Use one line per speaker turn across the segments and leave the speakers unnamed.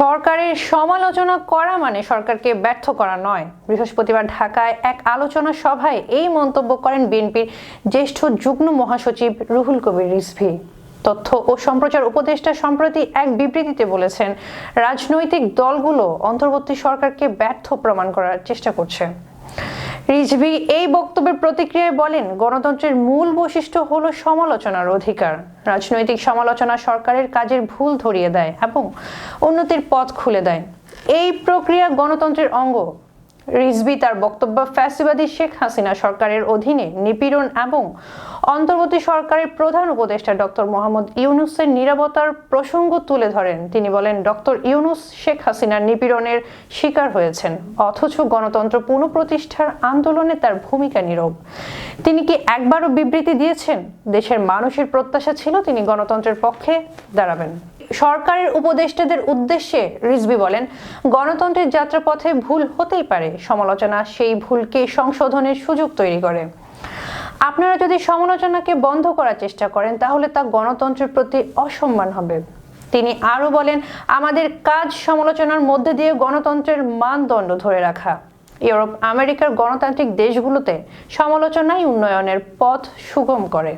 সরকারের সমালোচনা করা মানে সরকারকে ব্যর্থ করা নয়। বৃহস্পতিবার ঢাকায় এক আলোচনা সভায় এই মন্তব্য করেন বিএনপির জ্যেষ্ঠ যুগ্ম মহাসচিব রুহুল কবির রিজভী। তথ্য ও সম্প্রচার উপদেষ্টা সম্প্রতি এক বিবৃতিতে বলেছেন, রাজনৈতিক দলগুলো অন্তর্বর্তী সরকারকে ব্যর্থ প্রমাণ করার চেষ্টা করছে। রিজভি এই বক্তব্যের প্রতিক্রিয়ায় বলেন, গণতন্ত্রের মূল বৈশিষ্ট্য হল সমালোচনার অধিকার। রাজনৈতিক সমালোচনা সরকারের কাজের ভুল ধরিয়ে দেয় এবং উন্নতির পথ খুলে দেয়। এই প্রক্রিয়া গণতন্ত্রের অঙ্গ। রিজভি তার বক্তব্য ফ্যাসিবাদী শেখ হাসিনা সরকারের অধীনে নিপীড়ন এবং অন্তর্বর্তী সরকারের প্রধান উপদেষ্টা ডক্টর মোহাম্মদ ইউনুসের নিরাপত্তার প্রসঙ্গ তুলে ধরেন। তিনি বলেন, ডক্টর ইউনুস শেখ হাসিনার নিপীড়নের শিকার হয়েছেন, অথচ গণতন্ত্র পুনঃপ্রতিষ্ঠার আন্দোলনে তার ভূমিকা নীরব। তিনি কি একবারও বিবৃতি দিয়েছেন? দেশের মানুষের প্রত্যাশা ছিল তিনি গণতন্ত্রের পক্ষে দাঁড়াবেন। সরকারের উপদেষ্টাদের উদ্দেশ্যে রিজভি বলেন, গণতন্ত্রের যাত্রাপথে ভুল হতেই পারে, সমালোচনা সেই ভুলকে সংশোধনের সুযোগ তৈরি করে। আপনারা যদি সমালোচনাকে বন্ধ করার চেষ্টা করেন, তাহলে তা গণতন্ত্রের প্রতি অসম্মান হবে। তিনি আরও বলেন, আমাদের কাজ সমালোচনার মধ্যে দিয়ে গণতন্ত্রের মানদণ্ড ধরে রাখা। ইউরোপ, আমেরিকার গণতান্ত্রিক দেশগুলোতে সমালোচনাই উন্নয়নের পথ সুগম করে।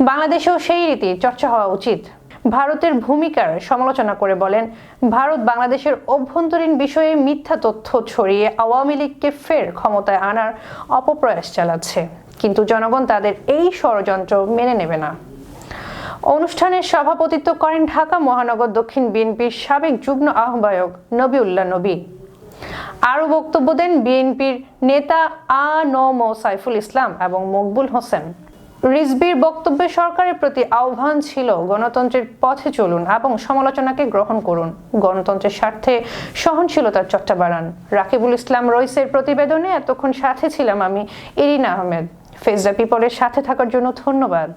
বাংলাদেশেও সেই রীতি চর্চা হওয়া উচিত। ভারতের ভূমিকার সমালোচনা করে বলেন, ভারত বাংলাদেশের অভ্যন্তরীণ বিষয়ে মিথ্যা তথ্য ছড়িয়ে আওয়ামী লীগকে ফের ক্ষমতায় আনার অপপ্রয়াস চালাচ্ছে। কিন্তু জনগণ তাদের এই ষড়যন্ত্র মেনে নেবে না। অনুষ্ঠানে সভাপতিত্ব করেন ঢাকা মহানগর দক্ষিণ বিএনপির সাবেক যুগ্ম আহ্বায়ক নবিউল্লাহ নবী। আরও বক্তব্য দেন বিএনপির নেতা আ ন ম সাইফুল ইসলাম এবং মকবুল হোসেন। রিজবির বক্তব্যে সরকারের প্রতি আহ্বান ছিল, গণতন্ত্রের পথে চলুন এবং সমালোচনাকে গ্রহণ করুন। গণতন্ত্রের স্বার্থে সহনশীলতার চর্চা বাড়ান। রাকিবুল ইসলাম রইসের প্রতিবেদনে এতক্ষণ সাথে ছিলাম আমি, ইরিনা আহমেদ। ফেজরা পিপলের সাথে থাকার জন্য ধন্যবাদ।